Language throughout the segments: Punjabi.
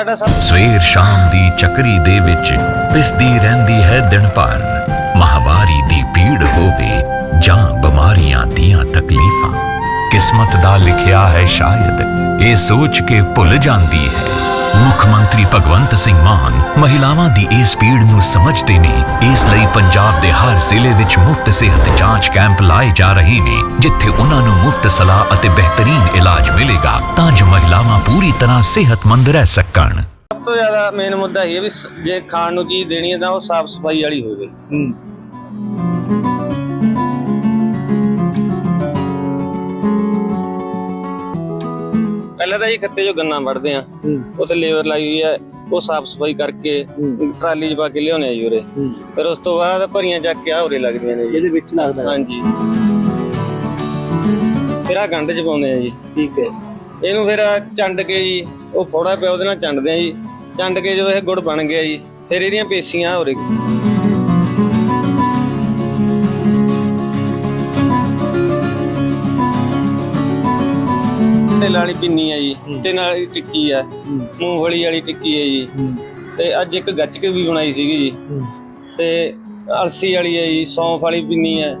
ਸਾਡਾ ਸਭ ਸਵੇਰ ਸ਼ਾਮ ਦੀ ਚੱਕਰੀ ਦੇ ਵਿੱਚ ਪਿਸਦੀ ਰਹਿੰਦੀ ਹੈ ਦਿਨ ਭਰ। ਮਹਾਵਾਰੀ ਦੀ ਪੀੜ ਹੋਵੇ ਜਾਂ ਬਿਮਾਰੀਆਂ ਦੀਆਂ ਤਕਲੀਫਾਂ। ਕਿਸਮਤ ਦਾ ਲਿਖਿਆ ਹੈ ਸ਼ਾਇਦ, ਇਹ ਸੋਚ ਕੇ ਭੁੱਲ ਜਾਂਦੀ ਹੈ। ਮੁੱਖ ਮੰਤਰੀ ਭਗਵੰਤ ਸਿੰਘ ਮਾਨ ਮਹਿਲਾਵਾਂ ਦੀ ਇਸ ਪੀੜ ਨੂੰ ਸਮਝਦੇ ਨੇ। ਇਸ ਲਈ ਪੰਜਾਬ ਦੇ ਹਰ ਜ਼ਿਲ੍ਹੇ ਵਿੱਚ ਮੁਫਤ ਸਿਹਤ ਜਾਂਚ ਕੈਂਪ ਲਾਏ ਜਾ ਰਹੇ ਨੇ ਜਿੱਥੇ ਉਹਨਾਂ ਨੂੰ ਮੁਫਤ ਸਲਾਹ ਅਤੇ ਬਿਹਤਰੀਨ ਇਲਾਜ ਮਿਲੇਗਾ ਤਾਂ ਜੋ ਮਹਿਲਾਵਾਂ ਪੂਰੀ ਤਰ੍ਹਾਂ ਸਿਹਤਮੰਦ ਰਹਿ ਸਕਣ। ਸਭ ਤੋਂ ਜ਼ਿਆਦਾ ਮੇਨ ਮੁੱਦਾ ਇਹ ਵੀ ਸ- ਜੇ ਖਾਣ ਨੂੰ ਚੀਜ਼ ਦੇਣੀ ਹੈ ਤਾਂ ਉਹ ਸਾਫ਼ ਸਫ਼ਾਈ ਵਾਲੀ ਹੋਵੇ। ਇਹ ਖੱਤੇ ਜੋ ਗੰਨਾ ਵੜਦੇ ਆ। ਉੱਥੇ ਲੇਬਰ ਲਾਈ ਹੋਈ ਹੈ ਉਹ ਸਾਫ਼ ਸਫ਼ਾਈ ਕਰਕੇ। ਟਰਾਲੀ 'ਚ ਪਾ ਕੇ ਲਿਆਉਣੇ ਆ ਹੂੰ। ਫਿਰ ਉਸ ਤੋਂ ਬਾਅਦ ਭਰੀਆਂ ਚੱਕ ਕੇ ਆ ਉਰੇ ਲੱਗਦੀਆਂ ਨੇ ਜੀ। ਇਹਦੇ ਵਿੱਚ ਲੱਗਦਾ। ਹਾਂਜੀ। ਫਿਰ ਆ ਗੰਢ 'ਚ ਪਾਉਂਦੇ ਆ ਜੀ। ਠੀਕ ਹੈ। ਇਹਨੂੰ ਫਿਰ ਚੰਡ ਕੇ ਜੀ ਉਹ ਫੋੜਾ ਪਿਆ ਉਹਦੇ ਨਾਲ ਚੰਡਦੇ ਆ ਜੀ। ਚੰਡ ਕੇ ਜਦੋਂ ਇਹ ਗੁੜ ਬਣ ਗਿਆ ਜੀ ਫਿਰ ਇਹਦੀਆਂ ਪੇਸ਼ੀਆਂ ਹੋ ਤੇ ਲਾਲੀ ਪਿੰਨੀ ਆ ਜੀ ਤੇ ਨਾਲ ਹੀ ਟਿੱਕੀ ਆ ਹੂੰ। ਮੂੰਗਫਲੀ ਵਾਲੀ ਟਿੱਕੀ ਹੈ ਜੀ। ਹੂੰ। ਤੇ ਅੱਜ ਇੱਕ ਗੱਚਕ ਵੀ ਬਣਾਈ ਸੀਗੀ ਜੀ। ਹੂੰ। ਤੇ ਅਲਸੀ ਵਾਲੀ ਹੈ ਜੀ ਸੌਂਫ ਵਾਲੀ ਪਿੰਨੀ ਹੈ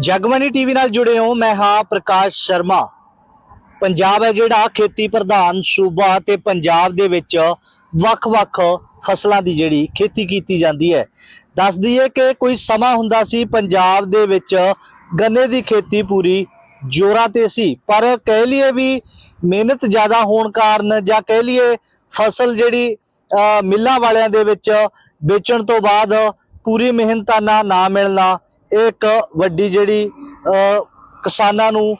ਜਗਮਨੀ ਟੀਵੀ ਨਾਲ ਜੁੜੇ ਹੋ ਮੈਂ ਹਾਂ ਪ੍ਰਕਾਸ਼ ਸ਼ਰਮਾ। ਪੰਜਾਬ ਹੈ ਜਿਹੜਾ ਖੇਤੀ ਪ੍ਰਧਾਨ ਸੂਬਾ ਤੇ ਪੰਜਾਬ ਦੇ ਵਿੱਚ ਵੱਖ-ਵੱਖ ਫਸਲਾਂ ਦੀ ਜਿਹੜੀ ਖੇਤੀ ਕੀਤੀ ਜਾਂਦੀ ਹੈ। ਦੱਸ ਦਈਏ ਕਿ ਕੋਈ ਸਮਾਂ ਹੁੰਦਾ ਸੀ ਪੰਜਾਬ ਦੇ ਵਿੱਚ ਗੰਨੇ ਦੀ ਖੇਤੀ ਪੂਰੀ ਜੋਰਾਂ ਤੇ ਸੀ, ਪਰ ਕਹਿ ਲਈਏ ਵੀ ਮਿਹਨਤ ਜ਼ਿਆਦਾ ਹੋਣ ਕਾਰਨ ਜਾਂ ਕਹਿ ਲਈਏ ਫਸਲ ਜਿਹੜੀ ਮਿੱਲਾਂ ਵਾਲਿਆਂ ਦੇ ਵਿੱਚ ਵੇਚਣ ਤੋਂ ਬਾਅਦ ਪੂਰੀ ਮਿਹਨਤਾਨਾ ਨਾ ਮਿਲਣਾ, ਇਹ ਇੱਕ ਵੱਡੀ ਜਿਹੜੀ ਕਿਸਾਨਾਂ ਨੂੰ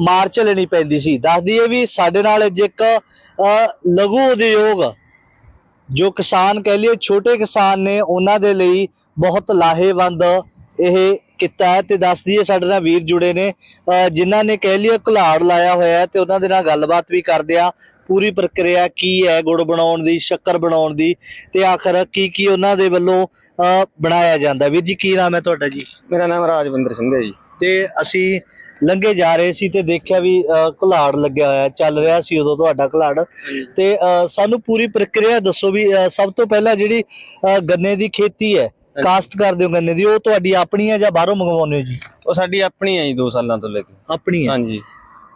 ਮਾਰ ਝੱਲਣੀ ਪੈਂਦੀ ਸੀ। ਦੱਸ ਦਈਏ ਵੀ ਸਾਡੇ ਨਾਲ ਅੱਜ ਇੱਕ ਲਘੂ ਉਦਯੋਗ ਜੋ ਕਿਸਾਨ ਕਹਿ ਲਈਏ, ਛੋਟੇ ਕਿਸਾਨ ਨੇ ਉਹਨਾਂ ਦੇ ਲਈ ਬਹੁਤ ਲਾਹੇਵੰਦ ਇਹ ਕੀਤਾ ਹੈ ਤੇ ਦੱਸ ਦਈਏ ਸਾਡੇ ਨਾਲ ਵੀਰ ਜੁੜੇ ਨੇ ਜਿਨ੍ਹਾਂ ਨੇ ਕਹਿ ਲਈਏ ਘੁਲਾੜ ਲਾਇਆ ਹੋਇਆ ਹੈ ਤੇ ਉਹਨਾਂ ਦੇ ਨਾਲ ਗੱਲਬਾਤ ਵੀ ਕਰਦੇ ਆ ਪੂਰੀ ਪ੍ਰਕਿਰਿਆ ਕੀ ਹੈ, ਗੁੜ ਬਣਾਉਣ ਦੀ, ਸ਼ੱਕਰ ਬਣਾਉਣ ਦੀ ਤੇ ਆਖਰ ਕੀ ਕੀ ਉਹਨਾਂ ਦੇ ਵੱਲੋਂ ਬਣਾਇਆ ਜਾਂਦਾ। ਵੀਰ ਜੀ, ਕੀ ਨਾਮ ਹੈ ਤੁਹਾਡਾ ਜੀ? ਮੇਰਾ ਨਾਮ ਰਾਜਵਿੰਦਰ ਸਿੰਘ ਹੈ ਜੀ। ਤੇ ਅਸੀਂ ਲੰਘੇ ਜਾ ਰਹੇ ਸੀ ਤੇ ਦੇਖਿਆ ਵੀ ਘੁਲਾੜ ਲੱਗਿਆ ਹੋਇਆ ਚੱਲ ਰਿਹਾ ਸੀ ਉਦੋਂ ਤੁਹਾਡਾ ਘੁਲਾੜ। ਤੇ ਸਾਨੂੰ ਪੂਰੀ ਪ੍ਰਕਿਰਿਆ ਦੱਸੋ ਵੀ ਸਭ ਤੋਂ ਪਹਿਲਾਂ ਜਿਹੜੀ ਗੰਨੇ ਦੀ ਖੇਤੀ ਹੈ ਕਾਸਟ ਕਰਦੇ ਹੋ ਗੰਨੇ ਦੀ ਉਹ ਤੁਹਾਡੀ ਆਪਣੀ ਹੈ ਜਾਂ ਬਾਹਰੋਂ ਮੰਗਵਾਉਂਦੇ ਹੋ ਜੀ? ਉਹ ਸਾਡੀ ਆਪਣੀ ਹੈ ਜੀ 2 ਸਾਲਾਂ ਤੋਂ ਲੈ ਕੇ। ਆਪਣੀ ਹੈ। ਹਾਂਜੀ।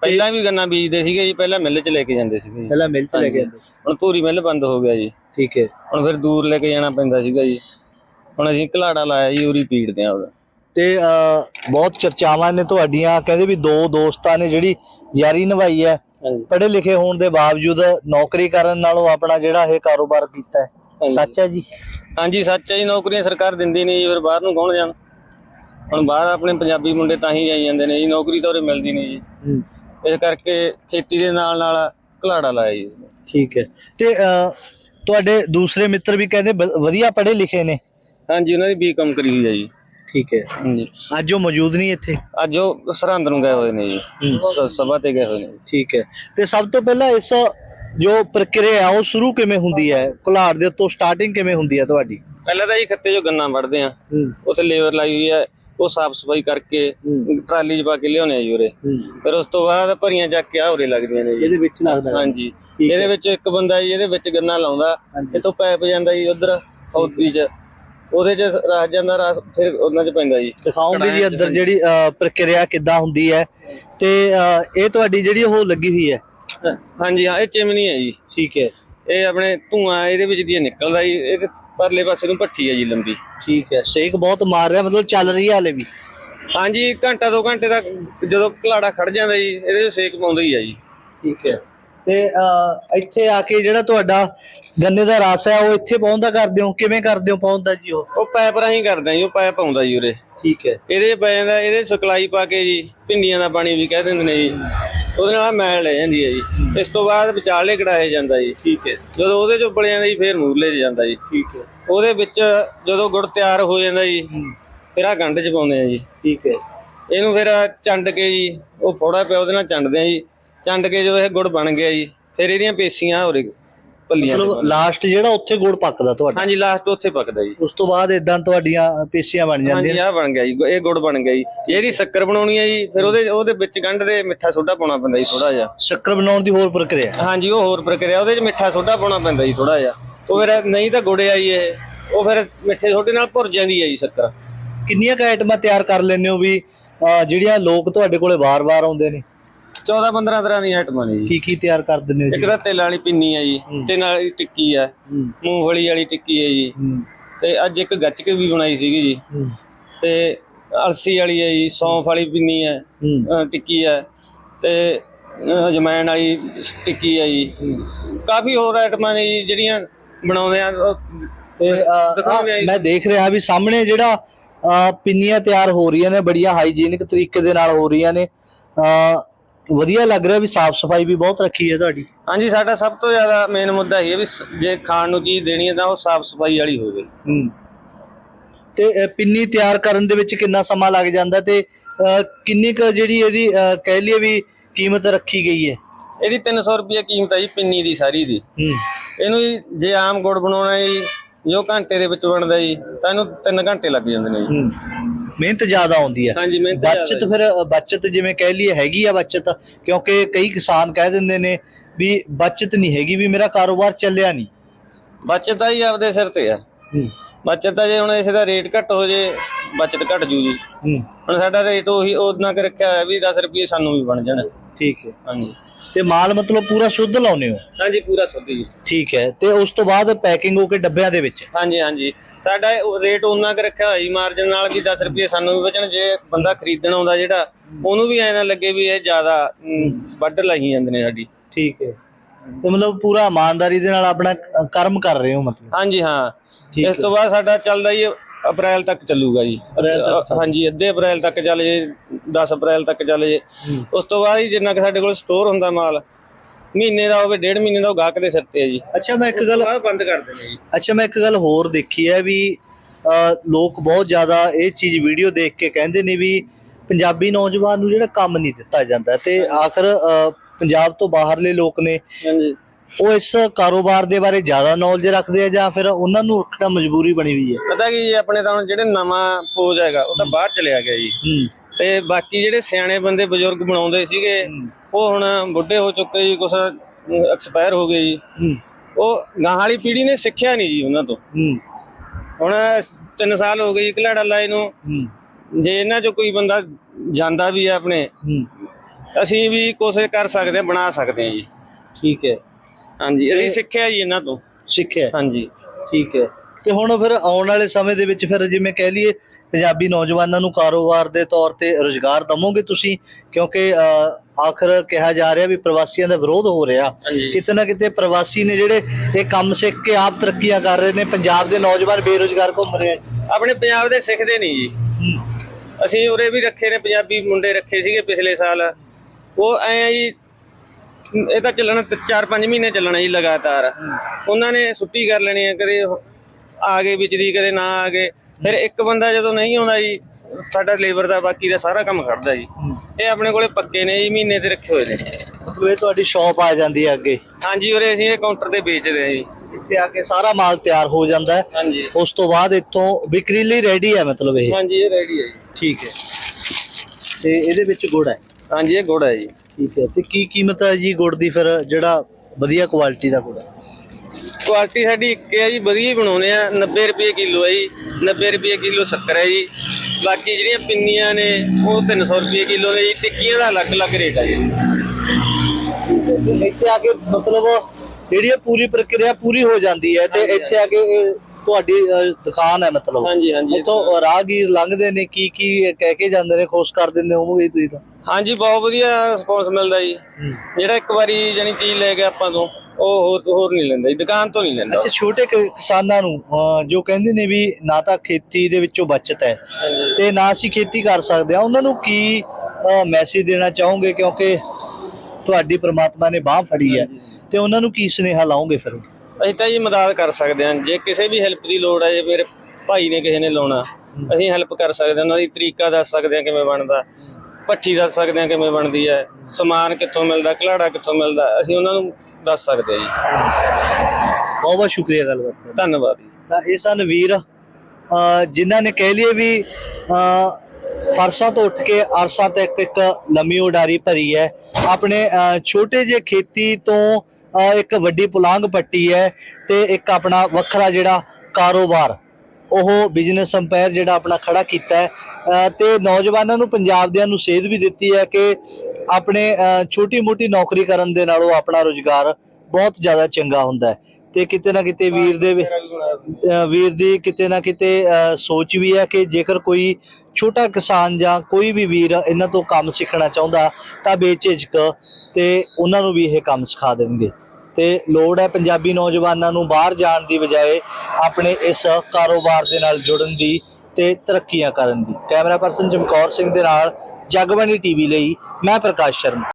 ਪਹਿਲਾਂ ਵੀ ਗੰਨਾ ਬੀਜਦੇ ਸੀਗੇ ਜੀ ਪਹਿਲਾਂ ਮਿੱਲ 'ਚ ਲੈ ਕੇ ਜਾਂਦੇ ਸੀਗੇ ਪਹਿਲਾਂ ਮਿਲ ਚ ਲੈ ਕੇ ਹਾਂਜੀ। ਹੁਣ ਧੂਰੀ ਮਿੱਲ ਬੰਦ ਹੋ ਗਿਆ ਜੀ। ਠੀਕ ਹੈ। ਹੁਣ ਫਿਰ ਦੂਰ ਲੈ ਕੇ ਜਾਣਾ ਪੈਂਦਾ ਸੀਗਾ ਜੀ। ਹੁਣ ਅਸੀਂ ਘਲਾੜਾ ਲਾਇਆ ਜੀ ਉਰੀ ਪੀੜਦੇ ਆ ਉਹਦਾ ਤੇ ਬਹੁਤ ਚਰਚਾਵਾਂ ਨੇ ਤੁਹਾਡੀਆਂ। ਕਹਿੰਦੇ ਵੀ ਦੋ ਦੋਸਤਾਂ ਨੇ ਜਿਹੜੀ ਯਾਰੀ ਨਿਭਾਈ ਹੈ। ਪੜ੍ਹੇ ਲਿਖੇ ਹੋਣ ਦੇ ਬਾਵਜੂਦ ਨੌਕਰੀ ਕਰਨ ਨਾਲੋਂ ਆਪਣਾ ਜਿਹੜਾ ਇਹ ਕਾਰੋਬਾਰ ਕੀਤਾ ਹੈ। ਸੱਚ ਹੈ ਜੀ? ਹਾਂਜੀ ਸੱਚ ਹੈ ਜੀ। ਨੌਕਰੀਆਂ ਸਰਕਾਰ ਦਿੰਦੀ ਨਹੀਂ ਜੀ ਫਿਰ ਬਾਹਰ ਨੂੰ ਕੌਣ ਜਾਣ? ਹੁਣ ਬਾਹਰ ਆਪਣੇ ਪੰਜਾਬੀ ਮੁੰਡੇ ਤਾਂ ਹੀ ਜਾਈ ਜਾਂਦੇ ਨੇ ਜੀ। ਨੌਕਰੀ ਤਾਂ ਉਰੇ ਮਿਲਦੀ ਨਹੀਂ ਜੀ। ਇਸ ਕਰਕੇ ਖੇਤੀ ਦੇ ਨਾਲ ਨਾਲ ਘਲਾੜਾ ਲਾਇਆ ਜੀ। ਠੀਕ ਹੈ। ਤੇ ਤੁਹਾਡੇ ਦੂਸਰੇ ਮਿੱਤਰ ਵੀ ਕਹਿੰਦੇ ਵਧੀਆ ਪੜ੍ਹੇ ਲਿਖੇ ਨੇ। ਹਾਂਜੀ ਉਹਨਾਂ ਦੀ ਬੀਕਮ ਕਰੀ ਹੋਈ ਹੈ ਜੀ। ਠੀਕ ਹੈ। ਹਾਂਜੀ। ਅੱਜ ਉਹ ਮੌਜੂਦ ਨਹੀਂ ਇੱਥੇ? ਅੱਜ ਉਹ ਸਰਹੰਦ ਨੂੰ ਗਏ ਹੋਏ ਨੇ ਜੀ। ਸ- ਸਭਾ ਤੇ ਗਏ ਹੋਏ ਨੇ। ਜੀ। ਠੀਕ ਹੈ। ਤੇ ਸਭ ਤੋਂ ਪਹਿਲਾਂ ਇਸ ਜੋ ਪ੍ਰਕਿਰਿਆ ਹੈ ਉਹ ਸ਼ੁਰੂ ਕਿਵੇਂ ਹੁੰਦੀ ਹੈ? ਕੁਲਾੜ ਦੇ ਉੱਤੋਂ ਸਟਾਰਟਿੰਗ ਕਿਵੇਂ ਹੁੰਦੀ ਹੈ ਤੁਹਾਡੀ? ਪਹਿਲਾਂ ਤਾਂ ਇਹ ਖੱਤੇ ਜੋ ਗੰਨਾ ਵੜਦੇ ਆ ਉੱਥੇ ਲੇਬਰ ਲਾਈ ਹੋਈ ਹੈ ਉਹ ਸਾਫ਼ ਸਫ਼ਾਈ ਕਰਕੇ ਹੂੰ। ਟਰਾਲੀ 'ਚ ਪਾ ਕੇ ਲਿਆਉਣੇ ਆ ਜੀ ਉਰੇ। ਫਿਰ ਉਸ ਤੋਂ ਬਾਅਦ ਭਰੀਆਂ ਚੱਕ ਕੇ ਆ ਉਰੇ ਲੱਗਦੀਆਂ ਨੇ ਜੀ। ਇਹਦੇ ਵਿੱਚ ਲੱਗਦਾ। ਹਾਂਜੀ। ਠੀਕ ਹੈ। ਇਹਦੇ ਵਿੱਚ ਇੱਕ ਬੰਦਾ ਜੀ ਇਹਦੇ ਵਿੱਚ ਗੰਨਾ ਲਾਉਂਦਾ। ਇਥੋਂ ਪੈਪ ਜਾਂਦਾ ਜੀ ਉਧਰ ਹੌਦੀ 'ਚ। ਉਹਦੇ 'ਚ ਰਸ ਜਾਂਦਾ ਰਸ ਫਿਰ ਉਹਨਾਂ 'ਚ ਪੈਂਦਾ ਜੀ। ਦਿਖਾਉਂਗੇ ਜੀ ਅੰਦਰ ਜਿਹੜੀ ਪ੍ਰਕਿਰਿਆ ਕਿੱਦਾਂ ਹੁੰਦੀ ਹੈ ਤੇ ਇਹ ਤੁਹਾਡੀ ਜਿਹੜੀ ਉਹ ਲੱਗੀ ਹੋਈ ਹੈ। ਹਾਂਜੀ ਹਾਂ ਇਹ ਚਿਮਨੀ ਹੈ ਜੀ। ਠੀਕ ਹੈ। ਇਹ ਆਪਣੇ ਧੂਆਂ ਇਹਦੇ ਵਿੱਚ ਦੀ ਨਿਕਲਦਾ ਜੀ ਇਹ ਪਰਲੇ ਪਾਸੇ ਨੂੰ ਭੱਠੀ ਹੈ ਜੀ ਲੰਬੀ। ਠੀਕ ਹੈ ਸੇਕ ਬਹੁਤ ਮਾਰ ਰਿਹਾ ਮਤਲਬ ਚੱਲ ਰਹੀ ਹੈ ਹਾਲੇ ਵੀ। ਹਾਂਜੀ ਘੰਟਾ ਦੋ ਘੰਟੇ ਤੱਕ ਜਦੋਂ ਘਲਾੜਾ ਖੜ ਜਾਂਦਾ ਜੀ ਇਹਦੇ 'ਚ ਸੇਕ ਪਾਉਂਦਾ ਹੀ ਆ ਜੀ। ਠੀਕ ਹੈ। ਤੇ ਇੱਥੇ ਆ ਕੇ ਜਿਹੜਾ ਤੁਹਾਡਾ ਗੰਨੇ ਦਾ ਰਸ ਹੈ ਉਹ ਇੱਥੇ ਪਹੁੰਚਦਾ ਕਰਦੇ ਹੋ? ਕਿਵੇਂ ਕਰਦੇ ਹੋ ਪਹੁੰਚਦਾ ਜੀ ਉਹ? ਉਹ ਪਾਈਪ ਰਾਹੀਂ ਕਰਦੇ ਆ ਜੀ ਉਹ ਪਾਈਪ ਆਉਂਦਾ ਜੀ ਉਰੇ। ਠੀਕ ਹੈ। ਇਹਦੇ ਪੈ ਜਾਂਦਾ ਇਹਦੇ 'ਚ ਸਕਲਾਈ ਪਾ ਕੇ ਜੀ ਭਿੰਡੀਆਂ ਦਾ ਪਾਣੀ ਵੀ ਕਹਿ ਦਿੰਦੇ ਨੇ ਜੀ। ਉਹਦੇ ਨਾਲ ਮੈਲ ਲੈ ਜਾਂਦੀ ਹੈ ਜੀ। ਇਸ ਤੋਂ ਬਾਅਦ ਵਿਚਾਲੇ ਕਢਾਏ ਜਾਂਦਾ ਜੀ। ਠੀਕ ਹੈ। ਜਦੋਂ ਉਹਦੇ 'ਚੋਂ ਬਲ ਜਾਂਦਾ ਜੀ ਫੇਰ ਮੂਰਲੇ ਜਾਂਦਾ ਜੀ। ਠੀਕ ਹੈ। ਉਹਦੇ ਵਿੱਚ ਜਦੋਂ ਗੁੜ ਤਿਆਰ ਹੋ ਜਾਂਦਾ ਜੀ ਫਿਰ ਆ ਗੰਢ 'ਚ ਪਾਉਂਦੇ ਆ ਜੀ। ਠੀਕ ਹੈ। ਇਹਨੂੰ ਫਿਰ ਚੰਡ ਕੇ ਜੀ ਉਹ ਫੋੜਾ ਪਿਆ ਉਹਦੇ ਨਾਲ ਚੰਡਦੇ ਆ ਜੀ। ਚੰਡ ਕੇ ਜਦੋਂ ਇਹ ਗੁੜ ਬਣ ਗਿਆ ਜੀ ਫਿਰ ਇਹਦੀਆਂ ਪੇਸ਼ੀਆਂ ਹੋ ਰਹੀ ਭੱਲੀਆਂ ਮਤਲਬ। ਲਾਸਟ ਜਿਹੜਾ ਉੱਥੇ ਗੁੜ ਪੱਕਦਾ ਤੁਹਾਡਾ? ਹਾਂਜੀ ਲਾਸਟ ਉੱਥੇ ਪੱਕਦਾ ਜੀ। ਉਸ ਤੋਂ ਬਾਅਦ ਇਦਾਂ ਤੁਹਾਡੀਆਂ ਪੇਸ਼ੀਆਂ ਬਣ ਹਾਂਜੀ ਜਾਂਦੀਆਂ ਆ ਬਣ ਗਿਆ ਜੀ ਇਹ ਗੁੜ ਬਣ ਗਿਆ ਜੀ। ਜਿਹੜੀ ਸ਼ੱਕਰ ਬਣਾਉਣੀ ਹੈ ਜੀ ਫਿਰ ਉਹਦੇ ਉਹਦੇ ਵਿੱਚ ਗੰਢ ਦੇ ਮਿੱਠਾ ਸੋਡਾ ਪਾਉਣਾ ਪੈਂਦਾ ਜੀ ਥੋੜਾ ਜਿਹਾ। ਸ਼ੱਕਰ ਬਣਾਉਣ ਦੀ ਹੋਰ ਪ੍ਰਕਿਰਿਆ? ਹਾਂਜੀ ਉਹ ਹੋਰ ਪ੍ਰਕਿਰਿਆ ਉਹਦੇ 'ਚ ਮਿੱਠਾ ਸੋਡਾ ਪਾਉਣਾ ਪੈਂਦਾ ਜੀ ਥੋੜਾ ਜਿਹਾ। ਉਹ ਫਿਰ ਨਹੀਂ ਤਾਂ ਗੁੜ ਆ ਜੀ ਇਹ। ਉਹ ਫਿਰ ਮਿੱਠੇ ਸੋਡੇ ਨਾਲ ਭੁਰ ਜਾਂਦੀ ਹੈ ਜੀ ਸ਼ੱਕਰ। ਕਿੰਨੀਆਂ ਕੁ ਆਈਟਮਾਂ ਤਿਆਰ ਕਰ ਲੈਂਦੇ ਹੋ ਵੀ ਅਹ, ਜਿਹੜੀਆਂ ਲੋਕ ਤੁਹਾਡੇ ਕੋਲੇ ਵਾਰ-ਵਾਰ ਆਉਂਦੇ ਨੇ? 14 15 ਤਰ੍ਹਾਂ ਦੀਆਂ ਆਈਟਮਾਂ ਨੇ ਜੀ। ਕੀ ਕੀ ਤਿਆਰ ਕਰ ਦਿੰਦੇ ਹੋ ਇੱਕ ਜੀ ਤਾਂ ਤੇਲ ਵਾਲੀ ਪਿੰਨੀ ਹੈ ਜੀ ਤੇ ਨਾਲ ਹੀ ਟਿੱਕੀ ਹੈ ਹੂੰ, ਮੂੰਗਫਲੀ ਵਾਲੀ ਟਿੱਕੀ ਹੈ ਜੀ। ਹੂੰ, ਤੇ ਅੱਜ ਇੱਕ ਗੱਚਕ ਵੀ ਬਣਾਈ ਸੀਗੀ ਜੀ। ਹੂੰ, ਤੇ ਅਲਸੀ ਵਾਲੀ ਹੈ ਜੀ ਸੌਂਫ ਵਾਲੀ ਪਿੰਨੀ ਹੈ ਹੂੰ, ਅ, ਟਿੱਕੀ ਹੈ ਤੇ ਅ, ਅਜਵਾਇਣ ਵਾਲੀ ਟਿੱਕੀ ਹੈ ਜੀ। ਕਾਫੀ ਹੋਰ ਆਈਟਮਾਂ ਨੇ ਜੀ ਜਿਹੜੀਆਂ ਬਣਾਉਂਦੇ ਆ ਤੇ ਅਹ, ਦਿਖਾਓਗੇ ਆਹ, ਮੈਂ ਦੇਖ ਰਿਹਾ ਵੀ ਸਾਹਮਣੇ ਜਿਹੜਾ ਪਿੰਨੀਆਂ ਤਿਆਰ ਹੋ ਰਹੀਆਂ ਨੇ ਬੜੀਆਂ ਹਾਈਜੀਨਿਕ ਤਰੀਕੇ ਦੇ ਨਾਲ ਹੋ ਰਹੀਆਂ ਨੇ। ਵਧੀਆ ਲੱਗ ਰਿਹਾ ਵੀ ਸਾਫ਼ ਸਫ਼ਾਈ ਵੀ ਬਹੁਤ ਰੱਖੀ ਹੈ ਤੁਹਾਡੀ। ਹਾਂਜੀ ਸਾਡਾ ਸਭ ਤੋਂ ਜ਼ਿਆਦਾ ਮੇਨ ਮੁੱਦਾ ਇਹ ਹੈ ਵੀ ਜੇ ਖਾਣ ਨੂੰ ਚੀਜ਼ ਦੇਣੀ ਹੈ ਤਾਂ ਉਹ ਸਾਫ਼ ਸਫ਼ਾਈ ਵਾਲੀ ਹੋਵੇ ਹੂੰ। ਤੇ ਪਿੰਨੀ ਤਿਆਰ ਕਰਨ ਦੇ ਵਿੱਚ ਕਿੰਨਾ ਸਮਾਂ ਲੱਗ ਜਾਂਦਾ ਤੇ ਕਿੰਨੀ ਕੁ ਜਿਹੜੀ ਇਹਦੀ ਕਹਿ ਲਈਏ ਵੀ ਕੀਮਤ ਰੱਖੀ ਗਈ ਹੈ? ਇਹਦੀ 300 ਰੁਪਏ ਕੀਮਤ ਹੈ ਜੀ ਪਿੰਨੀ ਦੀ ਸਾਰੀ ਦੀ। ਹੂੰ। ਇਹਨੂੰ ਜੀ ਆਮ ਗੁੜ ਬਣਾਉਣਾ ਹੈ ਜੀ ਜੋ ਘੰਟੇ ਦੇ ਵਿੱਚ ਬਣਦਾ ਜੀ। ਤਾਂ ਇਹਨੂੰ 3 ਘੰਟੇ ਲੱਗ ਜਾਂਦੇ ਨੇ ਜੀ। ਹੂੰ। ਮਿਹਨਤ ਜ਼ਿਆਦਾ ਆਉਂਦੀ ਹੈ। ਹਾਂਜੀ ਮਿਹਨਤ ਬਚਤ ਫਿਰ ਅ, ਬਚਤ ਜਿਵੇਂ ਕਹਿ ਲਈਏ ਹੈਗੀ ਆ ਬਚਤ ਕਿਉਂਕਿ ਕਈ ਕਿਸਾਨ ਕਹਿ ਦਿੰਦੇ ਨੇ ਵੀ ਬਚਤ ਨਹੀਂ ਹੈਗੀ ਵੀ ਮੇਰਾ ਕਾਰੋਬਾਰ ਚੱਲਿਆ ਨਹੀਂ। ਬਚਤ ਆ ਜੀ ਆਪਦੇ ਸਿਰ ਤੇ ਆ। ਹੂੰ। ਬਚਤ ਜੇ ਹੁਣ ਇਸੇ ਦਾ ਰੇਟ ਘੱਟ ਹੋ ਜੇ ਬਚਤ ਘਟ ਜੂ ਜੀ। ਹੂੰ। ਹੁਣ ਸਾਡਾ ਰੇਟ ਉਹੀ ਉਹਨਾਂ ਕਿ ਰੱਖਿਆ ਹੋਇਆ ਵੀ 10 ਰੁਪਏ ਸਾਨੂੰ ਵੀ ਬਣ ਜਾਣ। ਠੀਕ ਹੈ। ਹਾਂਜੀ। ਤੇ ਮਾਲ ਮਤਲਬ ਪੂਰਾ ਸ਼ੁੱਧ ਲਾਉਨੇ ਹੋ? ਹਾਂਜੀ ਪੂਰਾ ਸੁੱਧ ਜੀ। ਠੀਕ ਹੈ ਤੇ ਉਸ ਤੋਂ ਬਾਅਦ ਪੈਕਿੰਗ ਹੋ ਕੇ ਡੱਬਿਆਂ ਦੇ ਵਿੱਚ? ਹਾਂਜੀ ਹਾਂਜੀ। ਸਾਡਾ ਇਹ ਰੇਟ ਉਹਨਾਂ ਕਿ ਰੱਖਿਆ ਹੋਇਆ ਜੀ ਮਾਰਜਨ ਨਾਲ ਵੀ 10 ਰੁਪਏ ਸਾਨੂੰ ਵੀ ਬਚਣ ਜੇ ਬੰਦਾ ਖਰੀਦਣ ਆਉਂਦਾ ਜਿਹੜਾ ਉਹਨੂੰ ਵੀ ਐ ਨਾ ਲੱਗੇ ਵੀ ਇਹ ਜ਼ਿਆਦਾ ਅਮ, ਵੱਢ ਲਾਈ ਜਾਂਦੇ ਨੇ ਸਾਡੀ। ਠੀਕ ਹੈ। ਤੇ ਮਤਲਬ ਪੂਰਾ ਇਮਾਨਦਾਰੀ ਦੇ ਨਾਲ ਆਪਣਾ ਕ- ਕਰਮ ਕਰ ਰਹੇ ਹੋ ਮਤਲਬ? ਹਾਂਜੀ ਹਾਂ। ਠੀਕ ਇਸ ਤੋਂ ਬਾਅਦ ਸਾਡਾ ਚੱਲਦਾ ਜੀ ਅਪ੍ਰੈਲ ਤੱਕ ਚੱਲੂਗਾ ਜੀ। ਅਪ੍ਰੈਲ ਤੱਕ ਹਾਂਜੀ ਅੱਧੇ ਅਪ੍ਰੈਲ ਤੱਕ ਚੱਲ ਜੇ 10 ਅਪ੍ਰੈਲ ਤੱਕ ਚੱਲ ਜੇ। ਉਸ ਤੋਂ ਬਾਅਦ ਹੀ ਜਿੰਨਾ ਕਿ ਸਾਡੇ ਕੋਲ ਸਟੋਰ ਹੁੰਦਾ ਮਾਲ ਮਹੀਨੇ ਦਾ ਹੋਵੇ ਡੇਢ ਮਹੀਨੇ ਦਾ ਉਹ ਗਾਹਕ ਦੇ ਸਿਰ ਤੇ ਹੈ ਜੀ। ਅੱਛਾ ਮੈਂ ਇੱਕ ਗੱਲ ਬੰਦ ਕਰ ਦਿੰਦੇ ਜੀ। ਅੱਛਾ ਮੈਂ ਇੱਕ ਗੱਲ ਹੋਰ ਦੇਖੀ ਹੈ ਵੀ ਲੋਕ ਬਹੁਤ ਜ਼ਿਆਦਾ ਇਹ ਚੀਜ਼ ਵੀਡੀਓ ਦੇਖ ਕੇ ਕਹਿੰਦੇ ਨੇ ਵੀ ਪੰਜਾਬੀ ਨੌਜਵਾਨ ਨੂੰ ਜਿਹੜਾ ਕੰਮ ਨਹੀਂ ਦਿੱਤਾ ਜਾਂਦਾ ਤੇ ਆਖਰ ਪੰਜਾਬ ਤੋਂ ਬਾਹਰਲੇ ਲੋਕ ਨੇ ਹਾਂਜੀ। ਉਹ ਇਸ ਕਾਰੋਬਾਰ ਦੇ ਬਾਰੇ ਜ਼ਿਆਦਾ ਨੌਲੇਜ ਰੱਖਦੇ ਆ ਜਾਂ ਫਿਰ ਉਹਨਾਂ ਨੂੰ ਰੱਖਣਾ ਮਜਬੂਰੀ ਬਣੀ ਹੋਈ ਹੈ? ਪਤਾ ਕੀ ਆਪਣੇ ਤਾਂ ਹੁਣ ਜਿਹੜੇ ਨਵਾਂ ਪੋਜ ਹੈਗਾ ਉਹ ਤਾਂ ਬਾਹਰ ਚਲਿਆ ਗਿਆ ਜੀ। ਤੇ ਬਾਕੀ ਜਿਹੜੇ ਸਿਆਣੇ ਬੰਦੇ ਬਜ਼ੁਰਗ ਬਣਾਉਂਦੇ ਸੀਗੇ ਉਹ ਹੁਣ ਬੁੱਢੇ ਹੋ ਚੁੱਕੇ ਜੀ ਕੁਛ ਐਕਸਪਾਇਰ ਹੋ ਗਏ ਜੀ। ਉਹ ਗਾਂ ਵਾਲੀ ਪੀੜ੍ਹੀ ਨੇ ਸਿੱਖਿਆ ਨਹੀਂ ਜੀ ਉਹਨਾਂ ਤੋਂ। ਹੁਣ 3 ਸਾਲ ਹੋ ਗਏ ਜੀ ਘਲਾੜਾ ਲਾਏ ਨੂੰ। ਜੇ ਇਹਨਾਂ ਚੋਂ ਕੋਈ ਬੰਦਾ ਜਾਂਦਾ ਵੀ ਹੈ ਆਪਣੇ ਅਸੀਂ ਵੀ ਕੋਸ਼ਿਸ਼ ਕਰ ਸਕਦੇ ਹਾਂ ਬਣਾ ਸਕਦੇ ਹਾਂ ਜੀ। ਠੀਕ ਹੈ। ਹਾਂਜੀ ਅਸੀਂ ਸਿੱਖਿਆ ਜੀ ਇਹਨਾਂ ਤੋਂ? ਸਿੱਖਿਆ। ਹਾਂਜੀ। ਠੀਕ ਹੈ। ਤੇ ਹੁਣ ਫਿਰ ਆਉਣ ਵਾਲੇ ਸਮੇਂ ਦੇ ਵਿੱਚ ਫਿਰ ਜਿਵੇਂ ਕਹਿ ਲਈਏ ਪੰਜਾਬੀ ਨੌਜਵਾਨਾਂ ਨੂੰ ਕਾਰੋਬਾਰ ਦੇ ਤੌਰ ਤੇ ਰੋਜ਼ਗਾਰ ਦਵੋਗੇ ਤੁਸੀਂ? ਕਿਉਂਕਿ ਆਖਰ ਕਿਹਾ ਜਾ ਰਿਹਾ ਵੀ ਪ੍ਰਵਾਸੀਆਂ ਦਾ ਵਿਰੋਧ ਹੋ ਰਿਹਾ। ਕਿਤੇ ਨਾ ਕਿਤੇ ਪ੍ਰਵਾਸੀ ਨੇ ਜਿਹੜੇ ਇਹ ਕੰਮ ਸਿੱਖ ਕੇ ਆਪ ਤਰੱਕੀਆਂ ਕਰ ਰਹੇ ਨੇ ਪੰਜਾਬ ਦੇ ਨੌਜਵਾਨ ਬੇਰੋਜ਼ਗਾਰ ਘੁੰਮ ਰਹੇ ਆਪਣੇ ਪੰਜਾਬ ਦੇ ਸਿੱਖਦੇ ਨਹੀਂ ਜੀ। ਅਸੀਂ ਉਰੇ ਵੀ ਰੱਖੇ ਨੇ ਪੰਜਾਬੀ ਮੁੰਡੇ ਰੱਖੇ ਸੀਗੇ ਪਿਛਲੇ ਸਾਲ। ਉਹ ਐ ਜੀ ਇਹ ਤਾਂ ਚੱਲਣਾ 4-5 ਮਹੀਨੇ ਚੱਲਣਾ ਜੀ ਲਗਾਤਾਰ। ਉਹਨਾਂ ਨੇ ਛੁੱਟੀ ਕਰ ਲੈਣੀ ਹੈ ਕਦੇ ਆ ਗਏ ਵਿੱਚ ਦੀ ਕਦੇ ਨਾ ਆ ਗਏ। ਫਿਰ ਇੱਕ ਬੰਦਾ ਜਦੋਂ ਨਹੀਂ ਆਉਂਦਾ ਜੀ ਸਾਡਾ ਲੇਬਰ ਦਾ ਬਾਕੀ ਦਾ ਸਾਰਾ ਕੰਮ ਖੜਦਾ ਜੀ। ਇਹ ਆਪਣੇ ਕੋਲੇ ਪੱਕੇ ਨੇ ਜੀ ਮਹੀਨੇ ਤੇ ਰੱਖੇ ਹੋਏ ਨੇ। ਮਤਲਬ ਇਹ ਤੁਹਾਡੀ ਸ਼ਾਪ ਆ ਜਾਂਦੀ ਹੈ ਅੱਗੇ? ਹਾਂਜੀ ਉਰੇ ਅਸੀਂ ਇਹ ਕਾਊਂਟਰ ਤੇ ਵੇਚਦੇ ਹਾਂ ਜੀ। ਇੱਥੇ ਆ ਕੇ ਸਾਰਾ ਮਾਲ ਤਿਆਰ ਹੋ ਜਾਂਦਾ ਹੈ। ਹਾਂਜੀ। ਉਸ ਤੋਂ ਬਾਅਦ ਇੱਥੋਂ ਵਿਕਰੀ ਲਈ ਰੈਡੀ ਹੈ ਮਤਲਬ ਇਹ? ਹਾਂਜੀ ਇਹ ਰੈਡੀ ਹੈ ਜੀ। ਠੀਕ ਹੈ। ਤੇ ਇਹਦੇ ਵਿੱਚ ਗੁੜ ਹੈ? ਹਾਂਜੀ ਇਹ ਗੁੜ ਹੈ ਜੀ। ਠੀਕ ਹੈ। ਤੇ ਕੀ ਕੀਮਤ ਹੈ ਜੀ ਗੁੜ ਦੀ ਫਿਰ ਜਿਹੜਾ ਵਧੀਆ ਕੁਆਲਿਟੀ ਦਾ ਗੁੜ? ਹੈ ਕੁਆਲਿਟੀ ਸਾਡੀ ਇੱਕ ਹੈ ਜੀ ਵਧੀਆ ਹੀ ਬਣਾਉਨੇ ਆ 90 ਰੁਪਏ ਕਿਲੋ ਹੈ ਜੀ 90 ਰੁਪਏ ਕਿਲੋ ਸ਼ੱਕਰ ਹੈ ਜੀ। ਬਾਕੀ ਜਿਹੜੀਆਂ ਪਿੰਨੀਆਂ ਨੇ ਉਹ 300 ਰੁਪਏ ਕਿਲੋ ਨੇ ਜੀ। ਟਿੱਕੀਆਂ ਦਾ ਅਲੱਗ-ਅਲੱਗ ਰੇਟ ਹੈ ਜੀ। ਇੱਥੇ ਆ ਕੇ ਮਤਲਬ ਜਿਹੜੀ ਇਹ ਪੂਰੀ ਪ੍ਰਕਿਰਿਆ ਪੂਰੀ ਹੋ ਜਾਂਦੀ ਹੈ ਤੇ ਇੱਥੇ ਆ ਕੇ ਤੁਹਾਡੀ ਦੁਕਾਨ ਹੈ ਮਤਲਬ। ਹਾਂਜੀ ਹਾਂਜੀ। ਇੱਥੋਂ ਰਾਹਗੀਰ ਲੰਘਦੇ ਨੇ ਕੀ ਕੀ ਕਹਿ ਕੇ ਜਾਂਦੇ ਨੇ ਖੁਸ਼ ਕਰ ਦਿੰਦੇ ਹੋਵੋਗੇ ਤੁਸੀਂ ਤਾਂ? ਹਾਂਜੀ ਬਹੁਤ ਵਧੀਆ ਰਿਸਪੌਂਸ ਮਿਲਦਾ ਜੀ। ਜਿਹੜਾ ਇੱਕ ਵਾਰੀ ਜਾਨੀ ਚੀਜ਼ ਲੈ ਗਿਆ ਆਪਾਂ ਤੋਂ ਉਹ ਹੋਰ ਹੋਰ ਨਹੀਂ ਲੈਂਦਾ ਜੀ ਦੁਕਾਨ ਤੋਂ ਨਹੀਂ ਲੈਂਦਾ। ਅੱਛਾ ਛੋਟੇ ਕਿ- ਕਿਸਾਨਾਂ ਨੂੰ ਜੋ ਕਹਿੰਦੇ ਨੇ ਵੀ ਨਾ ਤਾਂ ਖੇਤੀ ਦੇ ਵਿੱਚੋਂ ਬਚਤ ਹੈ ਤੇ ਨਾ ਅਸੀਂ ਖੇਤੀ ਕਰ ਸਕਦੇ ਆ ਉਹਨਾਂ ਨੂੰ ਕੀ ਮੈਸੇਜ ਦੇਣਾ ਚਾਹੋਗੇ? ਕਿਉਂਕਿ ਤੁਹਾਡੀ ਪ੍ਰਮਾਤਮਾ ਨੇ ਬਾਹ ਫੜੀ ਹੈ ਤੇ ਉਹਨਾਂ ਨੂੰ ਕੀ ਸੁਨੇਹਾ ਲਾਓਗੇ ਫਿਰ? ਅਸੀਂ ਤਾਂ ਜੀ ਮਦਦ ਕਰ ਸਕਦੇ ਹਾਂ। ਜੇ ਕਿਸੇ ਵੀ ਹੈਲਪ ਦੀ ਲੋੜ ਹੈ ਜੇ ਮੇਰੇ ਭਾਈ ਨੇ ਕਿਸੇ ਨੇ ਲਾਉਣਾ ਅਸੀਂ ਹੈਲਪ ਕਰ ਸਕਦੇ ਹਾਂ ਉਹਨਾਂ ਦੀ ਤਰੀਕਾ ਦੱਸ ਸਕਦੇ ਹਾਂ ਕਿਵੇਂ ਬਣਦਾ। ਭੱਠੀ ਦੱਸ ਸਕਦੇ ਹਾਂ ਕਿਵੇਂ ਬਣਦੀ ਹੈ ਸਮਾਨ ਕਿੱਥੋਂ ਮਿਲਦਾ ਘਲਾੜਾ ਕਿੱਥੋਂ ਮਿਲਦਾ ਅਸੀਂ ਉਹਨਾਂ ਨੂੰ ਦੱਸ ਸਕਦੇ ਹਾਂ ਜੀ। ਬਹੁਤ ਬਹੁਤ ਸ਼ੁਕਰੀਆ ਗੱਲਬਾਤ ਕਰਨ ਦਾ। ਧੰਨਵਾਦ ਜੀ। ਤਾਂ ਇਹ ਸਨ ਵੀਰ ਅ, ਜਿਨ੍ਹਾਂ ਨੇ ਕਹਿ ਲਈਏ ਵੀ ਅ, ਫਰਸਾਂ ਤੋਂ ਉੱਠ ਕੇ ਅਰਸਾਂ ਤੱਕ ਇੱਕ ਲੰਮੀ ਉਡਾਰੀ ਭਰੀ ਹੈ। ਆਪਣੇ ਅ, ਛੋਟੇ ਜਿਹੇ ਖੇਤੀ ਤੋਂ ਅ, ਇੱਕ ਵੱਡੀ ਪੁਲਾਂਗ ਪੱਟੀ ਹੈ ਤੇ ਇੱਕ ਆਪਣਾ ਵੱਖਰਾ ਜਿਹੜਾ ਕਾਰੋਬਾਰ। ਉਹ ਬਿਜ਼ਨਸ ਅੰਪਾਇਰ ਜਿਹੜਾ ਆਪਣਾ ਖੜਾ ਕੀਤਾ ਹੈ। ਅ, ਤੇ ਨੌਜਵਾਨਾਂ ਨੂੰ ਪੰਜਾਬ ਦਿਆਂ ਨੂੰ ਸੇਧ ਵੀ ਦਿੱਤੀ ਹੈ ਕਿ ਆਪਣੇ ਛੋਟੀ ਮੋਟੀ ਨੌਕਰੀ ਕਰਨ ਦੇ ਨਾਲੋਂ ਆਪਣਾ ਰੋਜ਼ਗਾਰ ਬਹੁਤ ਜ਼ਿਆਦਾ ਚੰਗਾ ਹੁੰਦਾ ਹੈ। ਤੇ ਕਿਤੇ ਨਾ ਕਿਤੇ ਵੀਰ ਦੇ ਵੀਰ ਦੀ ਕਿਤੇ ਨਾ ਕਿਤੇ ਸੋਚ ਵੀ ਹੈ ਕਿ ਜੇਕਰ ਕੋਈ ਛੋਟਾ ਕਿਸਾਨ ਜਾਂ ਕੋਈ ਵੀ ਵੀਰ ਇਹਨਾਂ ਤੋਂ ਕੰਮ ਸਿੱਖਣਾ ਚਾਹੁੰਦਾ ਤਾਂ ਬੇਝਿਜਕ ਤੇ ਉਹਨਾਂ ਨੂੰ ਵੀ ਇਹ ਕੰਮ ਸਿਖਾ ਦੇਣਗੇ। ਤੇ ਲੋੜ ਹੈ ਪੰਜਾਬੀ ਨੌਜਵਾਨਾਂ ਨੂੰ ਬਾਹਰ ਜਾਣ ਦੀ ਬਜਾਏ ਆਪਣੇ ਇਸ ਕਾਰੋਬਾਰ ਦੇ ਨਾਲ ਜੁੜਨ ਦੀ ਤੇ ਤਰੱਕੀਆਂ ਕਰਨ ਦੀ। ਕੈਮਰਾ ਪਰਸਨ ਚਮਕੌਰ ਸਿੰਘ ਦੇ ਨਾਲ ਜਗਬਾਣੀ ਟੀਵੀ ਲਈ ਮੈਂ ਪ੍ਰਕਾਸ਼ ਸ਼ਰਮਾ।